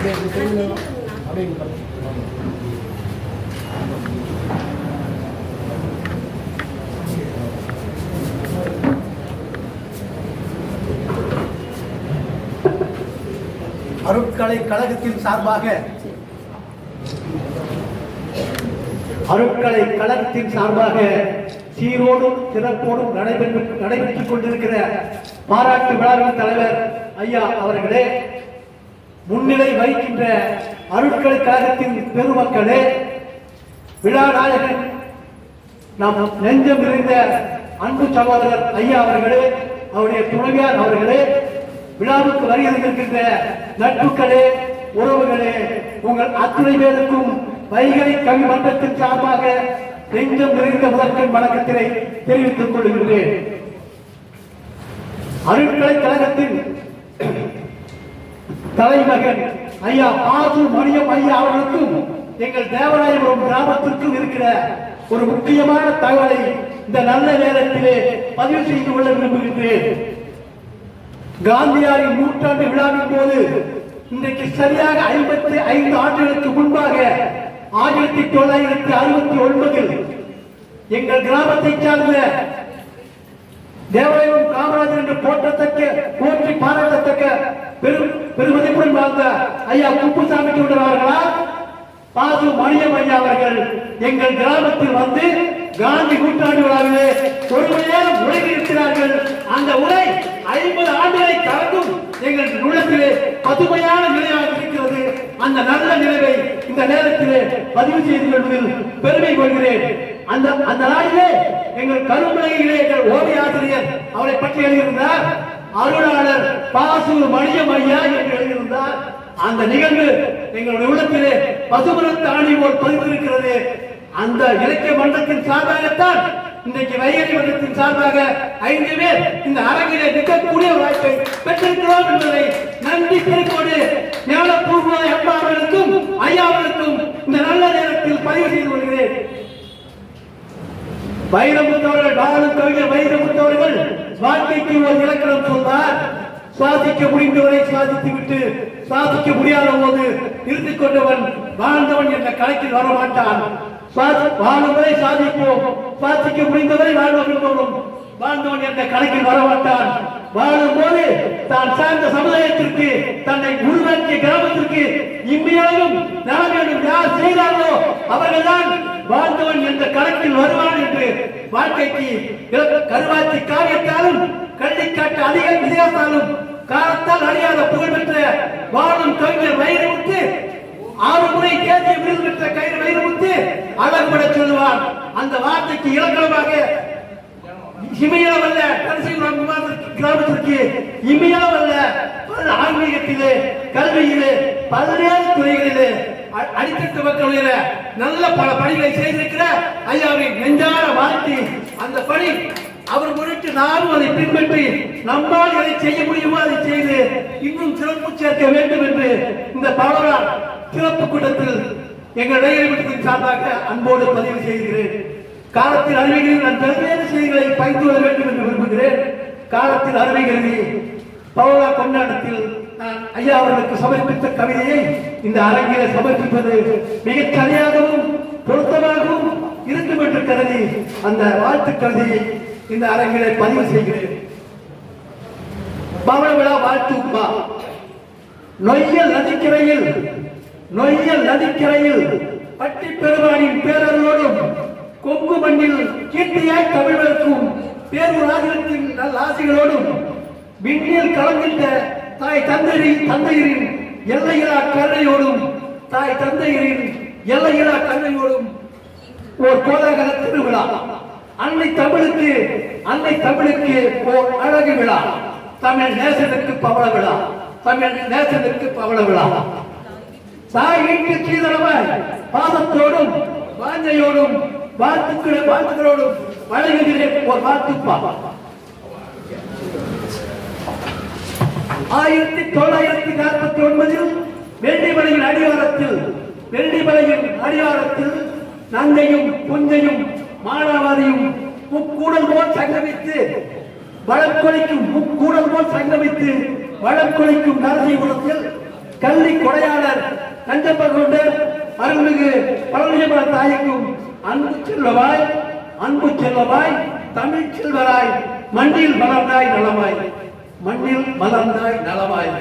அப்படியே அப்படியே அருட்கலை கழகத்தின் சார்பாக அருட்கலை கழகத்தின் சார்பாக சீரோடும் சிறப்போடும் நடைபெற்று நடைபெற்றுக் கொண்டிருக்கிற பாராட்டு விழாவின் தலைவர் ஐயா அவர்களே முன்னிலை வகிக்கின்ற அருட்கலை கழகத்தின் பெருமக்களே விழா நாயகன் நாம் நெஞ்சம் நிறைந்த அன்பு சகோதரர் ஐயா அவர்களே அவருடைய துணைவியார் அவர்களே விழாவுக்கு வருகின்ற நட்புகளே உறவுகளே உங்கள் அத்தனை பேருக்கும் வைகை கவி மன்றத்தின் சார்பாக நெஞ்சம் நிறைந்த முதற்கண் வணக்கத்தினை தெரிவித்துக் கொள்கின்றேன். அருட்களை கழகத்தின் தலைமகன் ஐயா பாசு மணியம் ஐயா அவர்களுக்கும் எங்கள் தேவராயபுரம் கிராமத்திற்கும் இருக்கிற ஒரு முக்கியமான தகவலை இந்த நல்ல நேரத்திலே பதிவு செய்து கொள்ள விரும்புகின்றேன். காந்தியாரின் நூற்றாண்டு விழாவின் போது இன்றைக்கு சரியாக ஐம்பத்தி ஐந்து ஆண்டுகளுக்கு முன்பாக ஆயிரத்தி தொள்ளாயிரத்தி அறுபத்தி ஒன்பதில் எங்கள் கிராமத்தை சார்ந்த தேவாலயம் காமராஜர் என்று போற்றத்தக்க போற்றி பாராட்டத்தக்க பெரும் பெருமதிப்புடன் வாழ்ந்த ஐயா குப்புசாமி கொண்டவர்களா பாசு மணியம் ஐயா அவர்கள் எங்கள் கிராமத்தில் வந்து காந்தி கூட்டாண்டு விழாவிலே ஒரு மணி நேரம் உரை இருக்கிறார்கள் அந்த உரை ஐம்பது ஆண்டுகளை கடந்தும் எங்கள் உள்ளத்திலே பசுமையான நிலையாக இருக்கிறது. அந்த நல்ல நிலைவை இந்த நேரத்திலே பதிவு செய்து கொள்வதில் பெருமை கொள்கிறேன். அந்த அந்த நாளிலே எங்கள் கருமலையிலே எங்கள் ஓவிய ஆசிரியர் அவரை பற்றி எழுதியிருந்தார் அருளாளர் பாசு மணியம் ஐயா என்று எழுதியிருந்தார். அந்த நிகழ்வு எங்களுடைய உள்ளத்திலே பசுமரத்து ஆணி போல் பதிந்திருக்கிறது அந்த இலக்கிய மன்றத்தின் சார்பாகத்தான் இன்றைக்கு வைகரி மன்றத்தின் சார்பாக ஐந்து பேர் இந்த அரங்கிலே நிற்கக்கூடிய வாய்ப்பை பெற்றிருக்கிறோம் என்பதை நன்றி பெருக்கோடு ஞானபூர்வ அம்மா அவர்களுக்கும் ஐயா அவர்களுக்கும் இந்த நல்ல நேரத்தில் பதிவு செய்து கொள்கிறேன். வைரமுத்தவர்கள் பாரத கவிஞர் வைரமுத்தவர்கள் வாழ்க்கைக்கு ஒரு இலக்கணம் சொன்னார் சுவாசிக்க முடிந்தவரை சுவாசித்து விட்டு சுவாசிக்க முடியாத போது இருந்து கொண்டவன் வாழ்ந்தவன் என்ற கணக்கில் வர மாட்டான் வாழ்வதை சாதிப்போம் சுவாசிக்க முடிந்தவரை வாழ வாழ்ந்தவன் என்ற கணக்கில் வர மாட்டான் வாழும் போது தான் சார்ந்த சமுதாயத்திற்கு தன்னை உருவாக்கிய கிராமத்திற்கு இம்மையாலும் நலம் வேண்டும் யார் செய்தார்களோ அவர்கள்தான் வாழ்ந்தவன் என்ற கணக்கில் வருவான் என்று வாழ்க்கைக்கு கருவாச்சி காரியத்தாலும் கள்ளிக்காட்டு அதிக வித்தியாசாலும் காலத்தால் அழியாத புகழ்பெற்ற வாழும் கவிஞர் வைரமுத்து ஆறு முறை தேசிய விருது பெற்ற கயிறு வைரமுத்து அழகுபட சொல்லுவான் அந்த வார்த்தைக்கு இலக்கணமாக இமையாவல்ல கடைசிபுரம் விமானத்திற்கு கிராமத்திற்கு இமையாவல்ல பல ஆன்மீகத்திலே கல்வியிலே பல்வேறு துறைகளிலே அடித்தட்டு மக்களுடைய நல்ல பல பணிகளை செய்திருக்கிற ஐயாவின் நெஞ்சார வாழ்த்தி அந்த பணி அவர் முன்னிட்டு நானும் அதை பின்பற்றி நம்மால் எதை செய்ய முடியுமோ அதை செய்து இன்னும் சிறப்பு சேர்க்க வேண்டும் என்று இந்த பாவனா சிறப்பு கூட்டத்தில் எங்கள் இடையிலத்தின் சார்பாக அன்போடு பதிவு செய்கிறேன். காலத்தில் அறிவிகளில் நான் பல்வேறு செய்திகளை பகிர்ந்து கொள்ள வேண்டும் என்று விரும்புகிறேன். காலத்தில் அருமை கருதி பவளா கொண்டாட்டத்தில் நான் ஐயா அவர்களுக்கு சமர்ப்பித்த கவிதையை இந்த அரங்கில சமர்ப்பிப்பது மிகச் சரியாகவும் பொருத்தமாகவும் இருக்கும் என்று கருதி அந்த வாழ்த்து கவிதையை இந்த அரங்கிலே பதிவு செய்கிறேன். பவள விழா வாழ்த்துப்பா நொய்யல் நதிக்கரையில் நொய்யல் நதிக்கரையில் பட்டி பெருமானின் பேரர்களோடும் கொங்கு மண்ணில் கீர்த்தியாய் தமிழருக்கும் பேரூராஜத்தின் நல்ல ஆசைகளோடும் விண்ணில் கலந்திட்ட தாய் தந்தையரின் தந்தையரின் எல்லையிலா கருணையோடும் தாய் தந்தையரின் எல்லையிலா கருணையோடும் ஓர் கோலாகல திருவிழா. அன்னை தமிழுக்கு அன்னை தமிழுக்கு ஓர் அழகு விழா. தமிழ் நேசனுக்கு பவள விழா. தமிழ் நேசனுக்கு பவள விழா. தாய் வீட்டு சீதரமாய் பாதத்தோடும் வாஞ்சையோடும் வாத்துக்கள வாத்துக்களோடு வழங்குகிறேன். ஒரு ஆயிரத்தி தொள்ளாயிரத்தி நாற்பத்தி ஒன்பதில் வெள்ளிமலையின் அடிவாரத்தில் வெள்ளிமலையின் அடிவாரத்தில் நங்கையும் புஞ்சையும் மானாவாரியும் முக்கூடல் போல் சங்கமித்து வழக்கொழிக்கும் முக்கூடல் போல் சங்கமித்து வழக்கொழிக்கும் நரசிபுரத்தில் கல்வி கொடையாளர் கஞ்சப்பகவுண்டர் அருள்மிகு பழனியம்மன தாய்க்கும் அன்பு செல்வவாய் அன்பு செல்வமாய் தமிழ் செல்வராய் மண்ணில் வளர்ந்தாய் நலமாய் மண்ணில் வளர்ந்தாய் நலமாய்.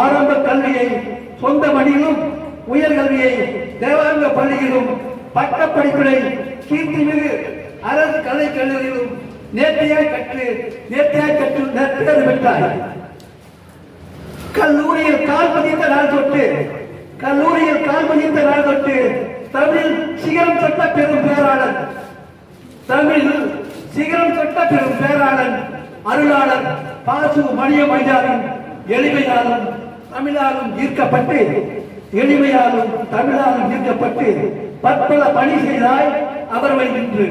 ஆரம்ப கல்வியை சொந்த மணியிலும் உயர்கல்வியை தேவாங்க பள்ளியிலும் பட்டப்படிப்பினை கீர்த்திமிகு அரசு கலை கல்லூரியிலும் நேர்த்தியாய் கற்று நேர்த்தியாய் கற்று நேர்த்தியாக பெற்றாய். கல்லூரியில் கால் பதித்த நாள் தொட்டு கல்லூரியில் கால் பதித்த நாள் தொட்டு தமிழ் சிகரம் தொட்ட பெரும் பேராளன் தமிழ் சிகரம் தொட்ட பெரும் பேராளன் அருளாளர் பாசு மணிய மைதானம் எளிமையாலும் தமிழாலும் ஈர்க்கப்பட்டு எளிமையாலும் தமிழாலும் ஈர்க்கப்பட்டு பற்பல பணி செய்தாய் அவர் வழி நின்று.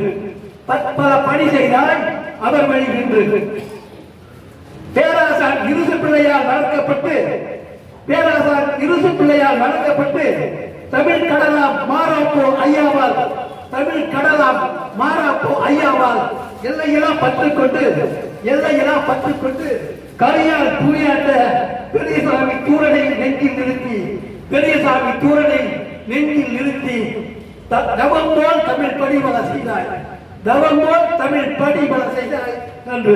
பற்பல பணி செய்தாய் அவர் வழி நின்று. பேராசார் இருசு பிள்ளையால் வளர்க்கப்பட்டு பேராசார் இருசு பிள்ளையால் வளர்க்கப்பட்டு தமிழ் கடலாம் மாறாப்போ ஐயாவால் தமிழ் கடலாம் மாறாப்போ ஐயாவால் எல்லையெல்லாம் பற்றுக்கொண்டு எல்லையெல்லாம் பற்றுக்கொண்டு கரியால் தூயாட்ட பெரியசாமி தூரனை நெஞ்சில் நிறுத்தி பெரியசாமி தூரனை நெஞ்சில் நிறுத்தி த- தவம் போல் தமிழ் படிவல செய்தாய் தவம் போல் தமிழ் படிவல செய்தாய் நன்று.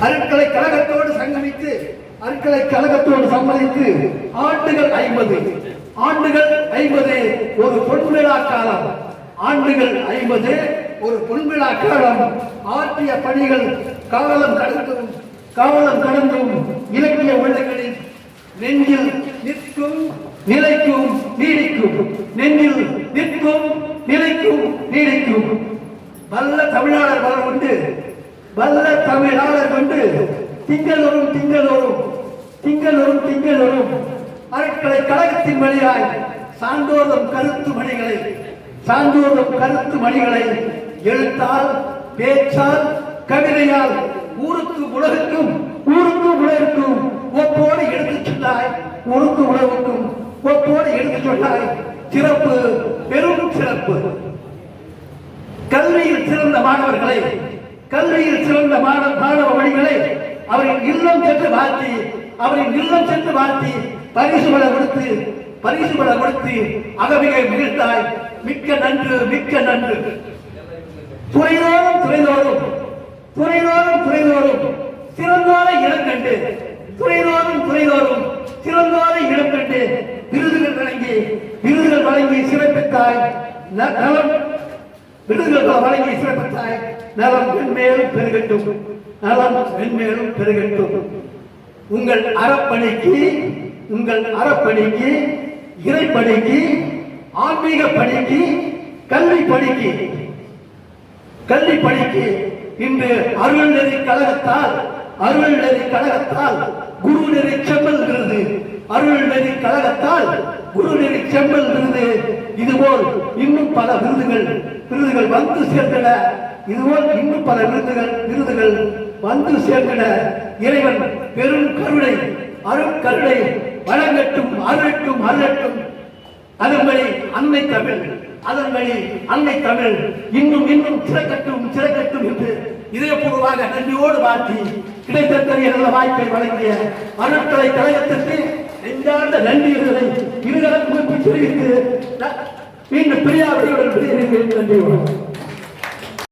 அருட்களை கழகத்தோடு சங்கமித்து அற்கலை கழகத்தோடு சம்மதித்து ஆண்டுகள் ஐம்பது. ஆண்டுகள் ஐம்பது ஒரு பொன்விழா காலம். ஆண்டுகள் ஐம்பது ஒரு பொன்விழா காலம். ஆற்றிய பணிகள் காலம் கடந்தும் காலம் கடந்தும் இலக்கிய உள்ளங்களில் நெஞ்சில் நிற்கும் நிலைக்கும் நீடிக்கும். நெஞ்சில் நிற்கும் நிலைக்கும் நீடிக்கும். வல்ல தமிழாளர் வளம் உண்டு. வல்ல தமிழாளர் கொண்டு திங்களொரும் திங்களொரும் திங்களும் திங்களும் அறக்கலை கழகத்தின் வழியாய் சான்றோதம் கருத்து மணிகளை சான்றோரும் கருத்து மணிகளை எழுத்தால் பேச்சால் கவிதையால் ஊருக்கு உலகுக்கும் ஊருக்கு உலகிற்கும் ஒப்போடு எடுத்து சொன்னாய் ஊருக்கு உலகுக்கும் ஒப்போடு எடுத்து சொன்னாய் சிறப்பு பெரும் சிறப்பு. கல்வியில் சிறந்த மாணவர்களை கல்வியில் சிறந்த மாணவ மாணவ மணிகளை அவரின் இல்லம் சென்று வாழ்த்தி அவரை இல்லம் சென்று வாழ்த்தி பரிசு பல கொடுத்து பரிசு பல கொடுத்து அகமிகை மிகுத்தாய் மிக்க நன்று மிக்க நன்று. துறைதோறும் துறைதோறும். துறைதோறும் துறைதோறும். சிறந்தோர இடம் கண்டு. துறைதோறும் துறைதோறும். சிறந்தோர இடம் கண்டு. விருதுகள் வழங்கி விருதுகள் வழங்கி சிறப்பித்தாய். ந- நலம். விருதுகள் வழங்கி சிறப்பித்தாய். நலம் மென்மேலும் பெருகட்டும். நலம் மென்மேலும் பெருகட்டும். உங்கள் அறப்பணிக்கு உங்கள் அறப்பணிக்கு இறைப்பணிக்கு ஆன்மீக பணிக்கு கல்வி பணிக்கு கல்வி பணிக்கு இன்று அருள்நெறி கழகத்தால் அருள்நெறி கழகத்தால் குரு நெறி செம்மல் விருது. அருள்நெறி கழகத்தால் குரு நெறி செம்மல் விருது. இதுபோல் இன்னும் பல விருதுகள் விருதுகள் வந்து சேர்ந்தன. இதுபோல் இன்னும் பல விருதுகள் விருதுகள் வந்து சேர்ந்தன இறைவன் பெரும் கருணை அருட்கருணை வழங்கட்டும் அருளட்டும் அருளட்டும். அதன் வழி அன்னை தமிழ் அதன் வழி அன்னை தமிழ். இன்னும் இன்னும் சிறக்கட்டும் சிறக்கட்டும் என்று இதயபூர்வமாக நன்றியோடு வாழ்த்தி கிடைத்தற்கரிய நல்ல வாய்ப்பை வழங்கிய அருட்கலை கழகத்திற்கு நெஞ்சார்ந்த நன்றிகளை இருகலம் குறிப்பிட்டு தெரிவித்து மீண்டும் பிரியாவதியுடன் விடையிறுகிறேன் நன்றி